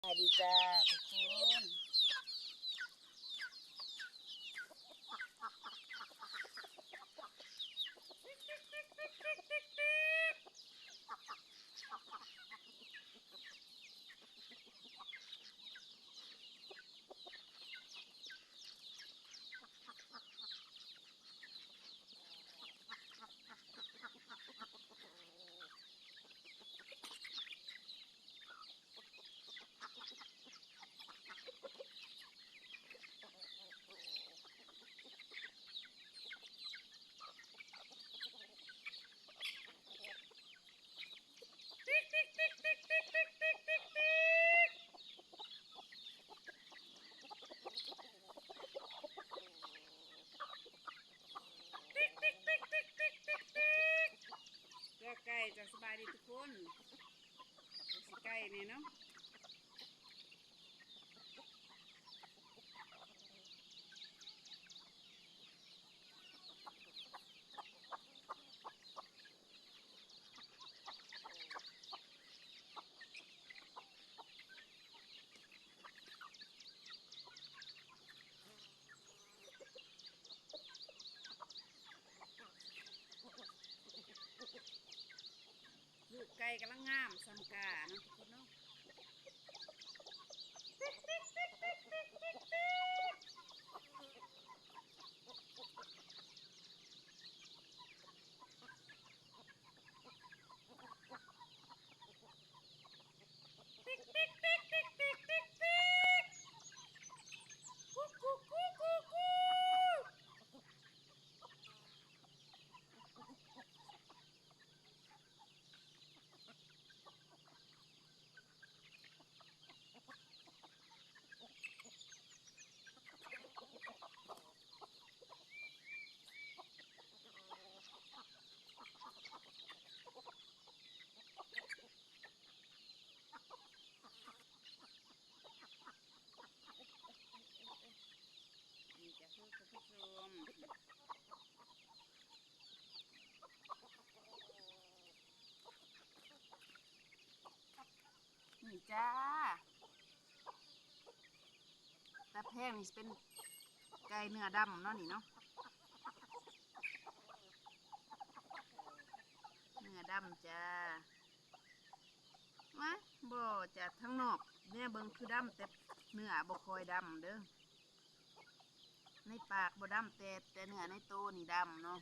สวัสดีจ้าทุกคนเลือกไก่จะสบายดีทุกคน ดูสิไก่นี่เนาะลูกไก่กำลังงามสำกาเนาะทุกคนเนาะกุ๊กกุ๊กกุ๊กกุ๊กกุ๊ก นี่จะพูดกับผู้ชมนี่ จ้าตาแพงนี่เป็นไก่เนื้อดำเนาะนี่เนาะเนื้อดำจ้ามาบ่จ้ะทั้งนอกแม่ยเบิ่งคือดำแต่เนื้อบ่คอยดำเด้อในปากบ่ดำแต่แต่เนื้อในโตนี่ดำเนาะ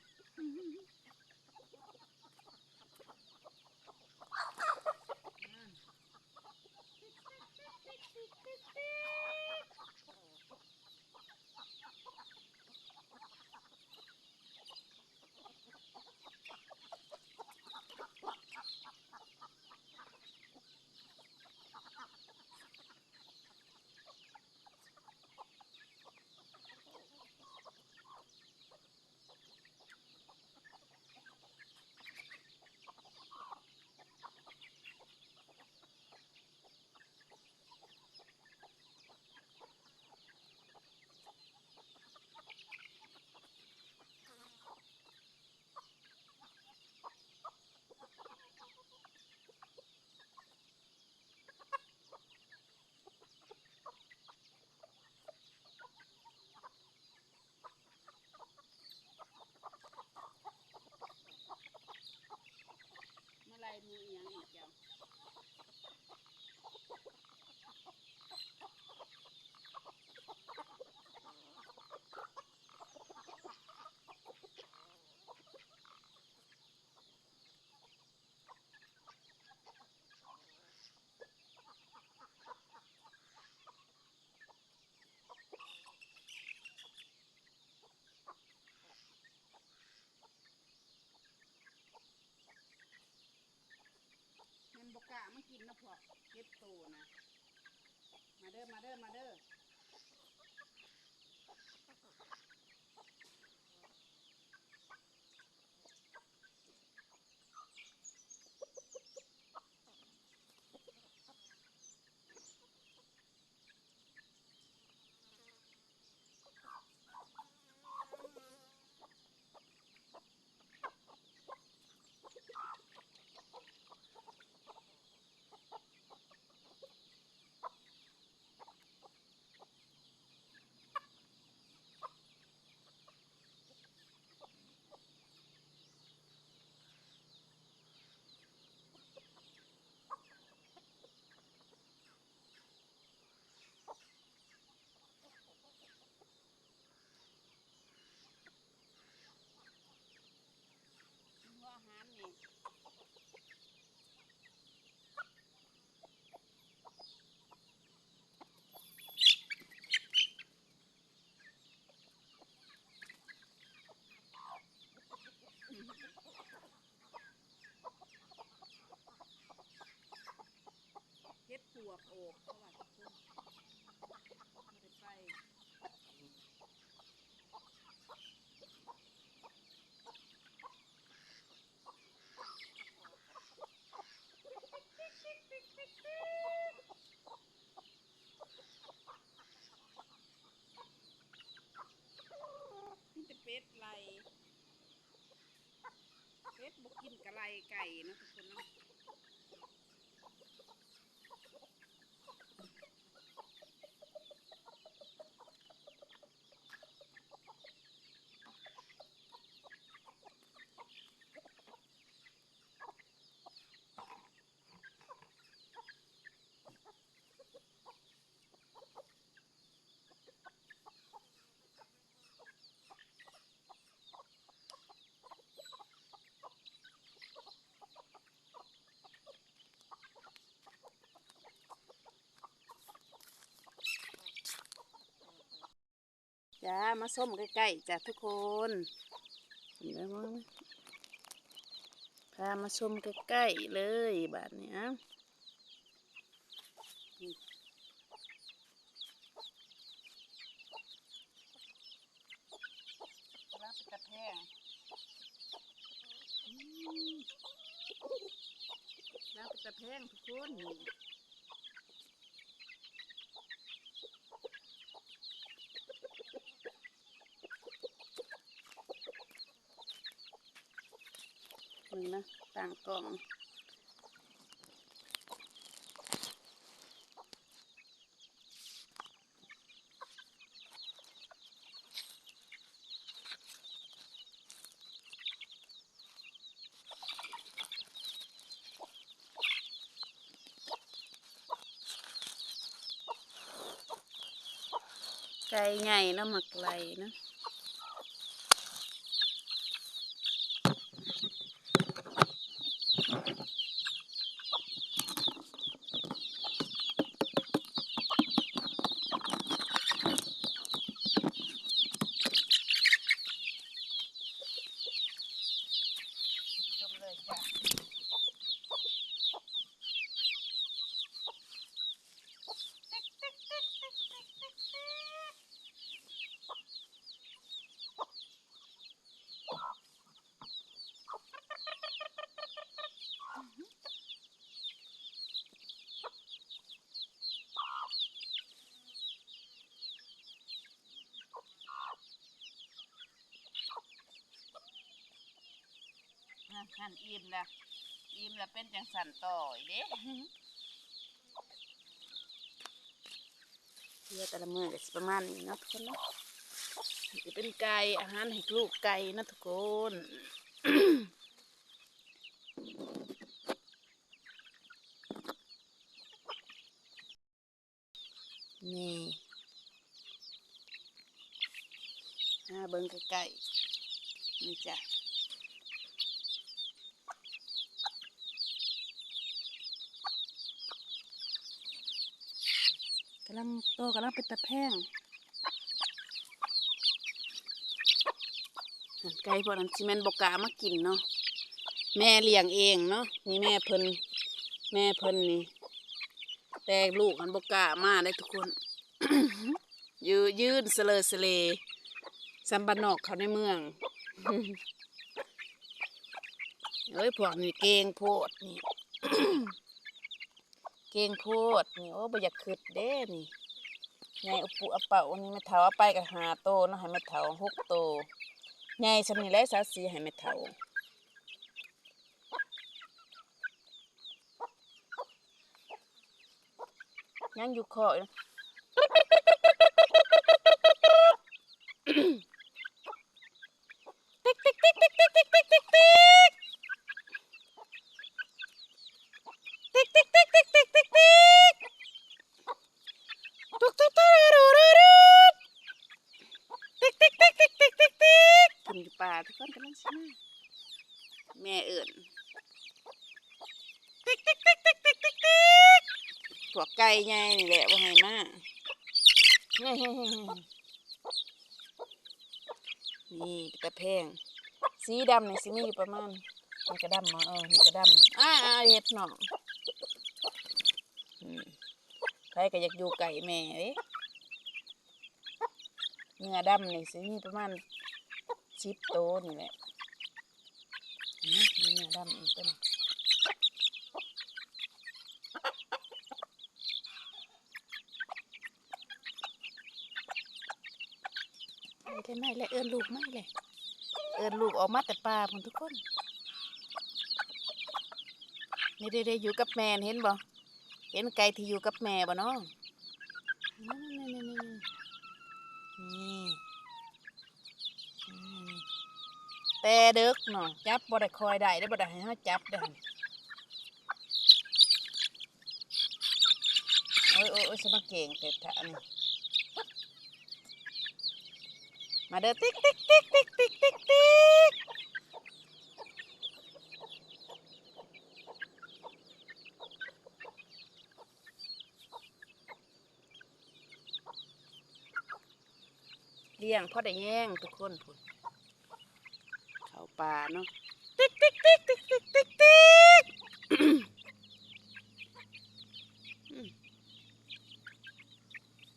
มาเด้อมาเด้อ ปวกโอกเพราะว่าทุกคนไม่ได้ไปนี่จะเป็ดไล่เป็ดบุกินกะไลไก่เนาะ จ้ามาส้มใกล้ๆจ้ะทุกคนเห็นไหมมั้งพามาชมใกล้ๆเลยบาดเนี้ยนี่กำลังเป็นตะแพงอืมแล้วเป็นตะแพงทุกคนนี่ มึงนะ ต่างกล่องไก่ใหญ่นะหมักไหลนะ นั่นอิ่มละอิ่มละเป็นจังสันต่ออีเด้เพื่อแต่ละมือก็ประมาณนี้นะทุกคนเนะจะเป็นไก่อาหารให้ลูกไก่นะทุกคนนี่หาเบิ้งใกล้ๆนี่จ้ะำลังโตกำลังเป็นตะแพงไก่พวกนั้นซีเมนบกามากินเนาะแม่เลี้ยงเองเนาะนี่แม่เพิ่นแม่เพิ่นนี่แต่ลูกอันบกามาได้ทุกคน ยืยืนเสลอเสเลซัมบันนอกเขาในเมืองเอ้ยพวกนี้เก่งโพดนี่ ก่งโคตรนี่โอ้บ่อยากขึ้นเด้นี่ไงอุปุอะเป่านี่ไม่เถาไปกับหาโตนะให้ไม่เถาหกโตไงสำนี่ไรสาสีให้ไม่เถายังอยู่คอ แม่เอิ่นติ๊กติ๊กติ๊กติ๊กติ๊กติ๊กติ๊กพวกไก่ใหญ่นี่แหละว่าให้มานี่ตะแพง สีดำนี่สิมีอยู่ประมาณมันกระดำมาเออนี่กระดำอ่าอ่าเห็ดหน่ออืมรก็อยากอยู่ไก่แม่เด้เนื้อดำนี่สิมีประมาณสิบโตวนี่แหละ เนไหมมีเนื้อดำอีกต้นไม่ได้ไม่เลยเอินลูกไม่เลยเอินลูกออกมาแต่ป่าพุ่นทุกคนนี่ได้ได้อยู่กับแม่เห็นบ่เห็นไก่ที่อยู่กับแม่บ่นาะนี่นี่นี่นี่นี่นี่ แต่เด็กเนาะจับบ่ได้คอยได้ได้บ่ได้ให้เฮาจับได้โอ้ยโอ้ยโอ้ยสมาเก่งเต็ดทะนี่มาเด้อติ๊กติ๊กติ๊กติ๊กติ๊กติ๊กติ๊กเลี้ยงพ่อได้แย่งทุกคนพุ่น ป่าเนาะติ๊กติ๊กติ๊กติ๊กติ๊กติ๊กติ๊กอืม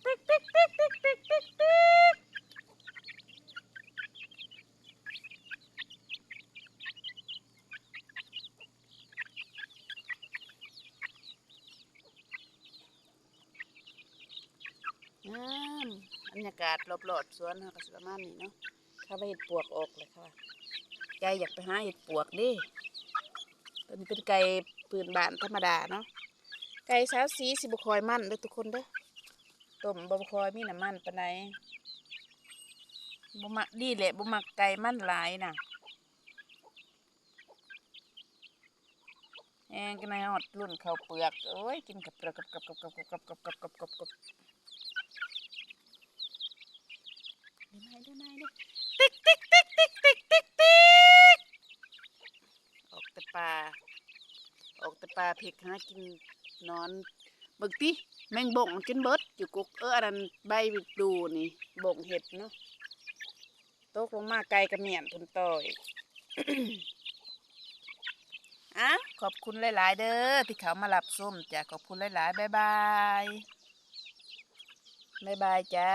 ติ๊กติ๊กติ๊กติ๊กติ๊กติ๊กติ๊กงามบรรยากาศรอบๆสวนเฮาก็สิประมาณนี้เนาะถ้าไปเห็ดปวกออกเลยค่ะ ใจอยากไปหาเห็ดปวกดิเป็นเป็นไก่ปืนบานธรรมดาเนาะ ไก่สาวสีสิบคอยมั่นเด้อทุกคนเด้อ ต้มบคอยมีน้ำมันปานใดบ่มักดีแหละบ่มักไก่มั่นหลายน่ะแองกันในหอดรุ่นเขาเปลือก โอ้ย กินกับกับกับกับกับกับกับกับกับกับกับกับเดี๋ยวไหนเดี๋ยวไหนเดี๋ยวติ๊กติ๊กติ๊กติ๊กติ๊กติ๊กติ๊กออกแต่ป่า ออกแต่ป่าเพิกหากินนอนบิกติแมงบ่งกินเบิดอยู่กุกเอออันนั้นใบดูนี่บ่งเห็ดเนาะตกลงมาไกลกระเมียนทุนต่อยอะขอบคุณหลาย ๆ เด้อที่เขามารับส้มจ้ะขอบคุณหลาย ๆ บ๊ายบาย บ๊ายบายจ้า